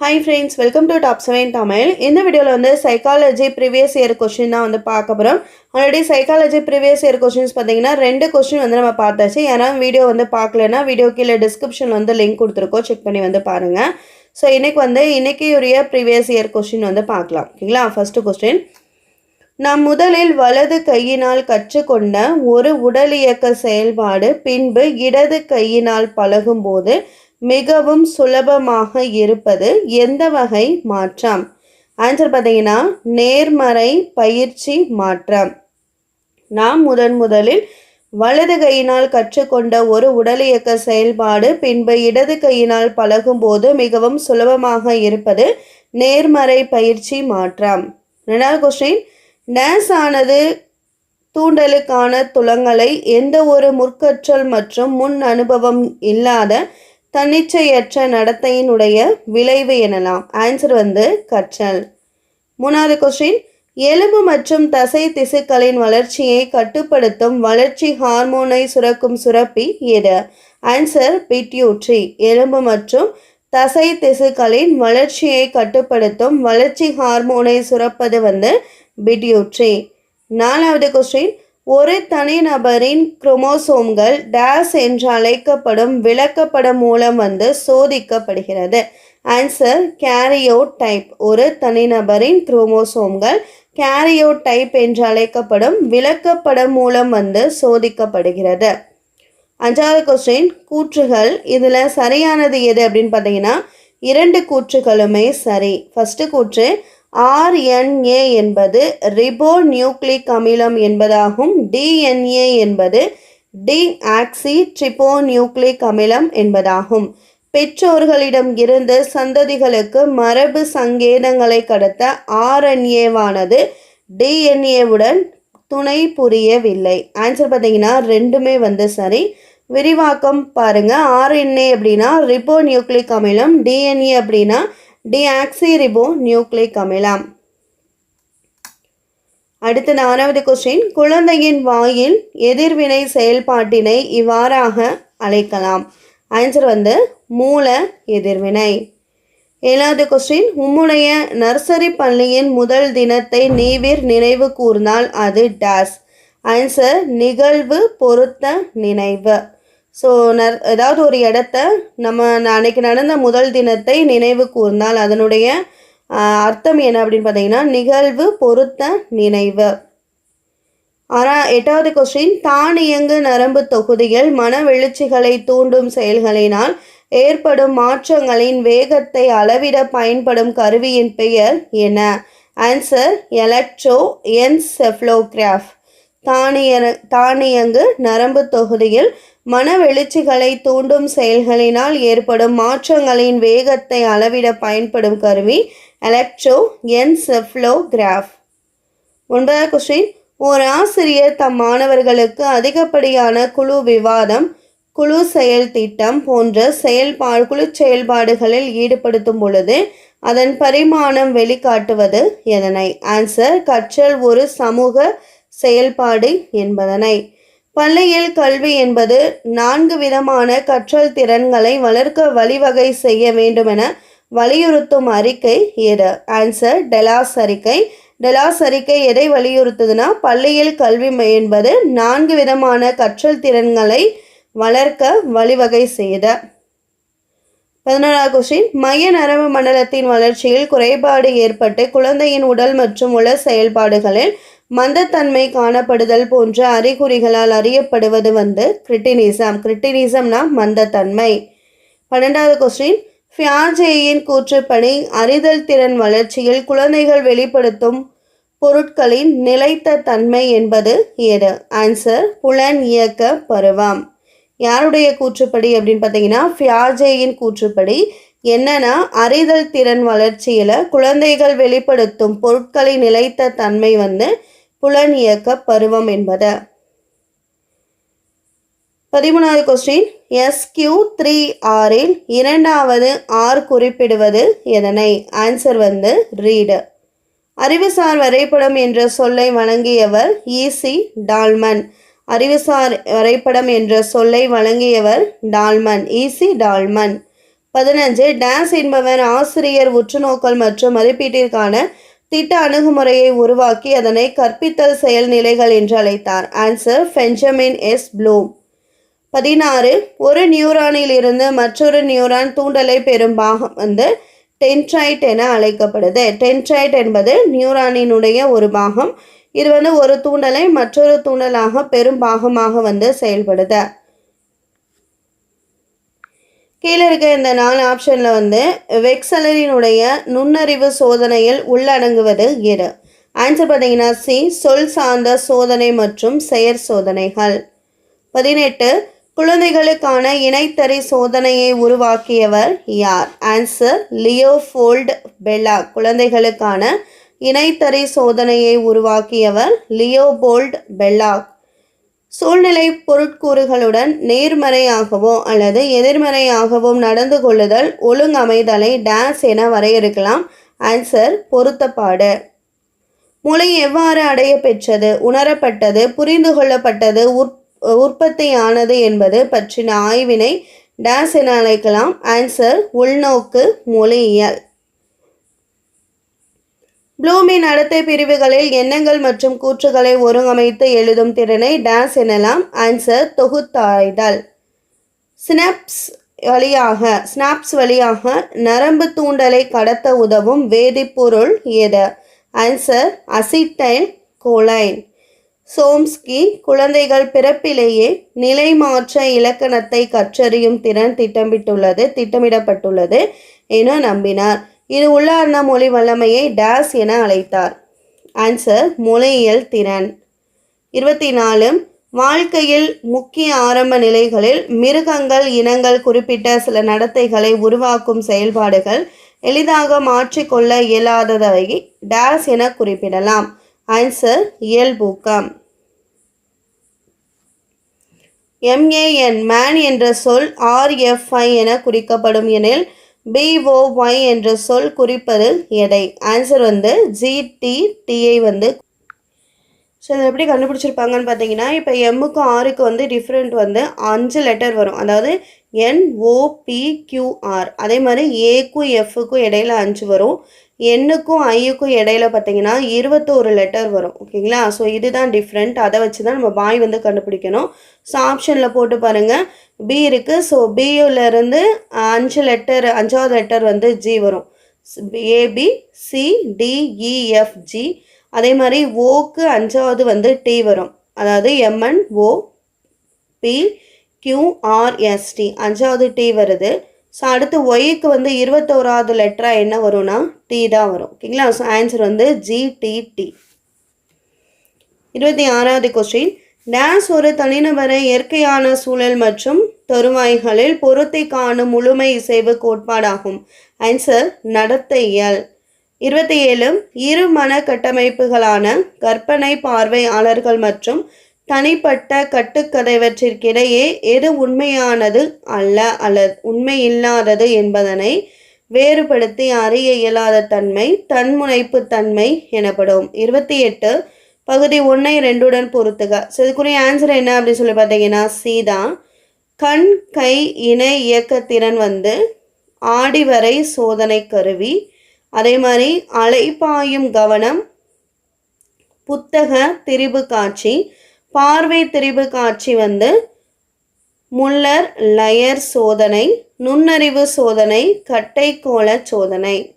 Hi friends welcome to top seven Tamil இந்த வீடியோவில் வந்து சைக்காலஜி ப்ரீவியஸ் இயர் கொஷின் தான் வந்து பார்க்க போகிறோம் already psychology previous year questions பார்த்தீங்கன்னா ரெண்டு கொஸ்டின் வந்து நம்ம பார்த்தாச்சு. ஏன்னா வீடியோ வந்து பார்க்கலன்னா வீடியோ கீழே டிஸ்கிரிப்ஷனில் வந்து லிங்க் கொடுத்துருக்கோம். செக் பண்ணி வந்து பாருங்கள் ஸோ இன்னைக்கு வந்து இன்னைக்கு உரிய ப்ரீவியஸ் இயர் கொஷின் வந்து பார்க்கலாம். ஓகேங்களா? ஃபஸ்ட்டு கொஸ்டின் நாம் முதலில் வலது கையினால் கற்றுக்கொண்ட ஒரு உடலியக்க செயல்பாடு பின்பு இடது கையினால் பழகும்போது மிகவும் சுலபமாக இருப்பது எந்த வகை மாற்றம்? ஆன்சர் பார்த்தீங்கன்னா நேர்மறை பயிற்சி மாற்றம். நாம் முதன் முதலில் வலது கையினால் கற்றுக்கொண்ட ஒரு உடலியக்க செயல்பாடு பின்பு இடது கையினால் பழகும்போது மிகவும் சுலபமாக இருப்பது நேர்மறை பயிற்சி மாற்றம். ரெண்டாவது கொஸ்டின் நேஸ் ஆனது தூண்டலுக்கான துலங்களை எந்த ஒரு முற்கற்றல் மற்றும் முன் அனுபவம் இல்லாத தன்னிச்சையற்ற நடத்தையினுடைய விளைவு எனலாம். ஆன்சர் வந்து கற்றல். மூணாவது கொஸ்டின் எலும்பு மற்றும் தசை திசுக்களின் வளர்ச்சியை கட்டுப்படுத்தும் வளர்ச்சி ஹார்மோனை சுரக்கும் சுரப்பி எது? ஆன்சர் பிட்யூட்ரி எலும்பு மற்றும் தசை திசுக்களின் வளர்ச்சியை கட்டுப்படுத்தும் வளர்ச்சி ஹார்மோனை சுரப்பது வந்து பிட்யூட்ரி நாலாவது கொஸ்டின் ஒரு தனிநபரின் குரோமோசோம்கள் டேஸ் என்று அழைக்கப்படும் விளக்கப்படம் மூலம் வந்து சோதிக்கப்படுகிறது. ஆன்சர் கேரியோ டைப் ஒரு தனிநபரின் குரோமோசோம்கள் கேரியோ டைப் என்று அழைக்கப்படும் விளக்கப்படம் மூலம் வந்து சோதிக்கப்படுகிறது. அஞ்சாவது கொஸ்டின் கூற்றுகள். இதில் சரியானது எது அப்படின்னு பார்த்தீங்கன்னா இரண்டு கூற்றுகளுமே சரி. ஃபஸ்ட்டு கூற்று ஆர்என்ஏ என்பது ரிபோ நியூக்ளிக் அமிலம் என்பதாகும். டிஎன்ஏ என்பது டி ஆக்சி ட்ரிபோ நியூக்ளிக் அமிலம் என்பதாகும். பெற்றோர்களிடம் இருந்து சந்ததிகளுக்கு மரபு சங்கேதங்களை கடத்த ஆர்என்ஏவானது டிஎன்ஏவுடன் துணை புரியவில்லை. ஆன்சர் பார்த்தீங்கன்னா ரெண்டுமே வந்து சரி. விரிவாக்கம் பாருங்க. ஆர்என்ஏ அப்படின்னா ரிபோ நியூக்ளிக் அமிலம் டிஎன்ஏ அப்படின்னா டிஆக்சிரிபோ நியூக்ளிக் அமிலம் அடுத்த நாலாவது கொஸ்டின் குழந்தையின் வாயில் எதிர்வினை செயல்பாட்டினை இவ்வாறாக அழைக்கலாம். ஆன்சர் வந்து மூல எதிர்வினை. ஏழாவது கொஸ்டின் உம்முடைய நர்சரி பள்ளியின் முதல் தினத்தை நீவிர் நினைவு கூர்ந்தால் அது டேஸ் ஆன்சர் நிகழ்வு பொருத்த நினைவு. ஸோ நர் ஏதாவது ஒரு இடத்த நம்ம அன்னைக்கு நடந்த முதல் தினத்தை நினைவு கூர்ந்தால் அதனுடைய அர்த்தம் என்ன அப்படின்னு பார்த்தீங்கன்னா நிகழ்வு பொருத்த நினைவு. ஆனால் எட்டாவது கொஸ்டின் தானியங்கு நரம்பு தொகுதிகள் மனவெழுச்சிகளை தூண்டும் செயல்களினால் ஏற்படும் மாற்றங்களின் வேகத்தை அளவிட பயன்படும் கருவியின் பெயர் என்ன? ஆன்சர் எலக்ட்ரோ என்செஃப்ளோகிராஃப் தானிய தானியங்கு நரம்பு தொகுதியில் மன வெளிச்சிகளை தூண்டும் செயல்களினால் ஏற்படும் மாற்றங்களின் வேகத்தை அளவிட பயன்படும் கருவி எலக்ட்ரோ என்செஃப்ளோகிராஃப் ஒன்பதாவது கொஸ்டின் ஓர் ஆசிரியர் தம் மாணவர்களுக்கு அதிகப்படியான குழு விவாதம் குழு செயல் திட்டம் போன்ற செயல்பாடு குழு செயல்பாடுகளில் ஈடுபடுத்தும் பொழுது அதன் பரிமாணம் வெளிக்காட்டுவது எதனை? ஆன்சர் கற்றல் ஒரு சமூக செயல்பாடு என்பதனை. பள்ளியில் கல்வி என்பது நான்கு விதமான கற்றல் திறன்களை வளர்க்க வழிவகை செய்ய வேண்டுமென வலியுறுத்தும் அறிக்கை எது? ஆன்சர் டெலாஸ் அறிக்கை. டெலாஸ் அறிக்கை எதை வலியுறுத்துதுன்னா பள்ளியில் கல்வி என்பது நான்கு விதமான கற்றல் திறன்களை வளர்க்க வழிவகை செய்த பதினோராவது கொஸ்டின் மைய நரம்பு மண்டலத்தின் வளர்ச்சியில் குறைபாடு ஏற்பட்டு குழந்தையின் உடல் மற்றும் உள செயல்பாடுகளில் மந்தத்தன்மை காணப்படுதல் போன்ற அறிகுறிகளால் அறியப்படுவது வந்து கிரிட்டினிசம். கிரிட்டினிசம்னா மந்தத்தன்மை. பன்னெண்டாவது கொஸ்டின் ஃபியாஜேயின் கூற்றுப்படி அறிதல் திறன் வளர்ச்சியில் குழந்தைகள் வெளிப்படுத்தும் பொருட்களின் நிலைத்த தன்மை என்பது ஏது? ஆன்சர் புலன் இயக்க பருவம். யாருடைய கூற்றுப்படி அப்படின்னு பார்த்தீங்கன்னா ஃபியாஜேயின் கூற்றுப்படி என்னன்னா அறிதல் திறன் வளர்ச்சியில் குழந்தைகள் வெளிப்படுத்தும் பொருட்களின் நிலைத்த தன்மை வந்து புலன் இயக்க பருவம் என்பது. பதிமூணாவது கொஸ்டின் எஸ்கியூ த்ரீ ஆறில் இரண்டாவது ஆர் குறிப்பிடுவது எதனை? ஆன்சர் வந்து ரீடு அறிவுசார் வரைபடம் என்ற சொல்லை வழங்கியவர் ஈசி டால்மன் அறிவுசார் வரைபடம் என்ற சொல்லை வழங்கியவர் டால்மன் ஈசி டால்மன் பதினஞ்சு. டான்ஸ் என்பவர் ஆசிரியர் உற்றுநோக்கல் மற்றும் மதிப்பீட்டிற்கான திட்ட அணுகுமுறையை உருவாக்கி அதனை கற்பித்தல் செயல்நிலைகள் என்று அழைத்தார். ஆன்சர் பெஞ்சமின் எஸ் ப்ளூம் பதினாறு ஒரு நியூரானில் இருந்து மற்றொரு நியூரான் தூண்டலை பெறும் பாகம் வந்து டென்ட்ரைட் என அழைக்கப்படுது. டென்ட்ரைட் என்பது நியூரானினுடைய ஒரு பாகம். இது வந்து ஒரு தூண்டலை மற்றொரு தூண்டலாக பெரும் பாகமாக வந்து செயல்படுது. கீழே இருக்க இந்த நாலு ஆப்ஷனில் வந்து வெக்சலரினுடைய நுண்ணறிவு சோதனையில் உள்ளடங்குவது எது ஆன்சர் பார்த்தீங்கன்னா சி சொல் சார்ந்த சோதனை மற்றும் செயற் சோதனைகள். பதினெட்டு குழந்தைகளுக்கான இணைத்தறி சோதனையை உருவாக்கியவர் யார்? ஆன்சர் லியோஃபோல்ட் பெல்லா குழந்தைகளுக்கான இணைத்தறி சோதனையை உருவாக்கியவர் லியோபோல்ட் பெல்லாக் சூழ்நிலை பொருட்கூறுகளுடன் நேர்மறையாகவோ அல்லது எதிர்மறையாகவும் நடந்து கொள்ளுதல் ஒழுங்கமைதலை டேஸ் என வரையறுக்கலாம். ஆன்சர் பொருத்தப்பாடு. மொழி எவ்வாறு அடைய பெற்றது உணரப்பட்டது புரிந்து கொள்ளப்பட்டது உற் உற்பத்தியானது என்பது பற்றின ஆய்வினை டேஸ் என அழைக்கலாம். ஆன்சர் உள்நோக்கு மொழியியல். ப்ளூமின் நடத்தை பிரிவுகளில் எண்ணங்கள் மற்றும் கூற்றுகளை ஒருங்கமைத்து எழுதும் திறனை டேஸ் எனலாம் ஆன்சர் தொகுத்தாய்தல். ஸ்னாப்ஸ் வழியாக ஸ்னாப்ஸ் வழியாக நரம்பு தூண்டலை கடத்த உதவும் வேதிப்பொருள் எது? Answer acetyl choline. சோம்ஸ்கி குழந்தைகள் பிறப்பிலேயே நிலைமாற்ற இலக்கணத்தை கற்றறியும் திறன் திட்டமிட்டுள்ளது திட்டமிடப்பட்டுள்ளது என நம்பினார். இது உள்ளார்ந்த மொழி வல்லமையை டேஸ் என அழைத்தார். ஆன்சர் மொழியியல் திறன். இருபத்தி நாலு வாழ்க்கையில் முக்கிய ஆரம்ப நிலைகளில் மிருகங்கள் இனங்கள் குறிப்பிட்ட சில நடத்தைகளை உருவாக்கும் செயல்பாடுகள் எளிதாக மாற்றிக்கொள்ள இயலாததை டேஸ் என குறிப்பிடலாம். ஆன்சர் இயல்பூக்கம். எம்ஏஎன் மேன் என்ற சொல் ஆர்எஃப்ஐ என குறிக்கப்படும் எனில் பிஓஒய் என்ற சொல் குறிப்பது எடை. ஆன்சர் வந்து ஜிடிடிஐ வந்து ஸோ இதை எப்படி கண்டுபிடிச்சிருப்பாங்கன்னு பார்த்தீங்கன்னா இப்போ எம்முக்கும் ஆருக்கு வந்து டிஃப்ரெண்ட் வந்து அஞ்சு லெட்டர் வரும். அதாவது என் என்ஓபிக்யூஆர் அதே மாதிரி ஏக்கும் எஃப்க்கும் இடையில அஞ்சு வரும். எண்ணுக்கும் ஐயுக்கும் இடையில பார்த்தீங்கன்னா இருபத்தோரு லெட்டர் வரும். ஓகேங்களா? ஸோ இதுதான் டிஃப்ரெண்ட் அதை வச்சு தான் நம்ம பாய் வந்து கண்டுபிடிக்கணும். ஸோ ஆப்ஷனில் போட்டு பாருங்கள் பி இருக்குது ஸோ பியூலேருந்து அஞ்சு லெட்டர் அஞ்சாவது லெட்டர் வந்து ஜி வரும். ஏபி சி டிஇஎஃப்ஜி அதே மாதிரி ஓக்கு அஞ்சாவது வந்து டி வரும். அதாவது M N O P Q R S T அஞ்சாவது டி வருது. ஸோ அடுத்து ஒய்க்கு வந்து இருபத்தோராவது லெட்டராக என்ன வரும்னா டி தான் வரும். ஓகேங்களா? ஸோ ஆன்சர் வந்து ஜிடிடி இருபத்தி ஆறாவது கொஸ்டின் டேஸ் ஒரு தனிநபரை இயற்கையான சூழல் மற்றும் தருவாய்களில் பொருத்தி காணும் முழுமை இசைவு கோட்பாடாகும். ஆன்சர் நடத்தையியல். இருபத்தி ஏழு இரு மன கட்டமைப்புகளான கற்பனை பார்வையாளர்கள் மற்றும் தனிப்பட்ட கட்டுக்கதைவற்றிற்கிடையே எது உண்மையானது அல்ல அல்லது உண்மையில்லாதது என்பதனை வேறுபடுத்தி அறிய இயலாத தன்மை தன்முனைப்பு தன்மை எனப்படும். இருபத்தி எட்டு பகுதி ஒன்றை ரெண்டுடன் பொறுத்துக ஸோ இதுக்குரிய ஆன்சர் என்ன அப்படின்னு சொல்லி பார்த்தீங்கன்னா சீதா கண் கை இணை இயக்கத்திறன் வந்து ஆடிவரை சோதனை கருவி. அதே மாதிரி அலைப்பாயும் கவனம் புத்தக திரிபு காட்சி பார்வை திரிபு காட்சி வந்து முல்லர் லயர் சோதனை நுண்ணறிவு சோதனை கட்டைக்கோள சோதனை.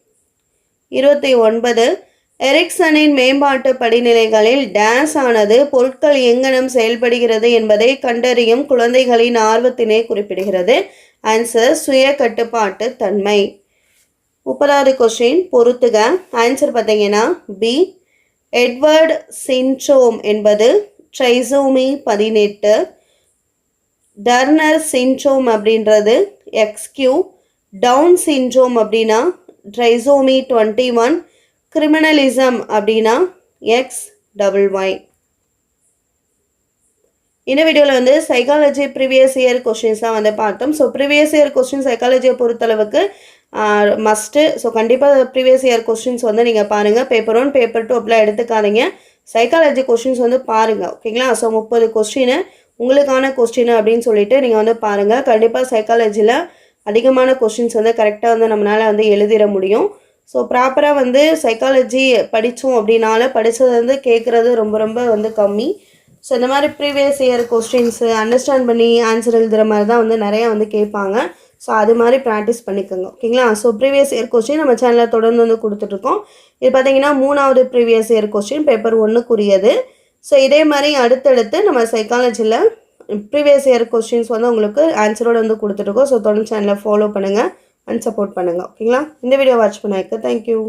இருபத்தி ஒன்பது எரிக்சனின் மேம்பாட்டு படிநிலைகளில் டேஸ் ஆனது பொருட்கள் எங்கனம் செயல்படுகிறது என்பதை கண்டறியும் குழந்தைகளின் ஆர்வத்தினை குறிப்பிடுகிறது. ஆன்சர் சுய கட்டுப்பாட்டு தன்மை. முப்பதாவது கொஸ்டின் பொறுத்துக. ஆன்சர் பார்த்தீங்கன்னா பி எட்வர்ட் சின்ட்ரோம் என்பது ட்ரைசோமி பதினெட்டு டர்னர் சின்ட்ரோம் அப்படின்றது எக்ஸ்கியூ டவுன் சின்ட்ரோம் அப்படின்னா ட்ரைசோமி டுவெண்ட்டி ஒன் கிரிமினலிசம் அப்படின்னா எக்ஸ் டபுள் ஒய் இந்த வீடியோவில் வந்து சைக்காலஜி ப்ரீவியஸ் இயர் கொஷின்ஸ் தான் வந்து பார்த்தோம். ஸோ ப்ரீவியஸ் இயர் கொஸ்டின் சைக்காலஜியை பொறுத்தளவுக்கு மஸ்ட்டு ஸோ கண்டிப்பாக ப்ரீவியஸ் இயர் கொஸ்டின்ஸ் வந்து நீங்கள் பாருங்கள் பேப்பர் ஒன் பேப்பர் டூ அப்படிலாம் எடுத்துக்காதீங்க. சைக்காலஜி கொஸ்டின்ஸ் வந்து பாருங்கள் ஓகேங்களா ஸோ முப்பது கொஸ்டின் உங்களுக்கான கொஸ்டின் அப்படின்னு சொல்லிட்டு நீங்கள் வந்து பாருங்கள் கண்டிப்பாக சைக்காலஜியில் அதிகமான கொஸ்டின்ஸ் வந்து கரெக்டாக வந்து நம்மளால் வந்து எழுதிட முடியும். ஸோ ப்ராப்பராக வந்து சைக்காலஜி படித்தோம் அப்படின்னால படித்தது வந்து கேட்குறது ரொம்ப ரொம்ப வந்து கம்மி. ஸோ இந்த மாதிரி ப்ரீவியஸ் இயர் கொஸ்டின்ஸு அண்டர்ஸ்டாண்ட் பண்ணி ஆன்சர் எழுதுகிற மாதிரி தான் வந்து நிறையா வந்து கேட்பாங்க. ஸோ அது மாதிரி ப்ராக்டிஸ் பண்ணிக்கோங்க. ஓகேங்களா ஸோ ப்ரீவியஸ் இயர் கொஸ்டின் நம்ம சேனலில் தொடர்ந்து வந்து கொடுத்துட்ருக்கோம். இது பார்த்தீங்கன்னா மூணாவது ப்ரீவியஸ் இயர் கொஸ்டின் பேப்பர் ஒன்றுக்குரியது ஸோ இதே மாதிரி அடுத்தடுத்து நம்ம சைக்காலஜியில் ப்ரீவியஸ் இயர் கொஸ்டின்ஸ் வந்து உங்களுக்கு ஆன்சரோடு வந்து கொடுத்துட்ருக்கோம். ஸோ தொடர்ந்து சேனலை ஃபாலோ பண்ணுங்கள் அண்ட் சப்போர்ட் பண்ணுங்கள் ஓகேங்களா இந்த வீடியோ வாட்ச் பண்ண தேங்க்யூ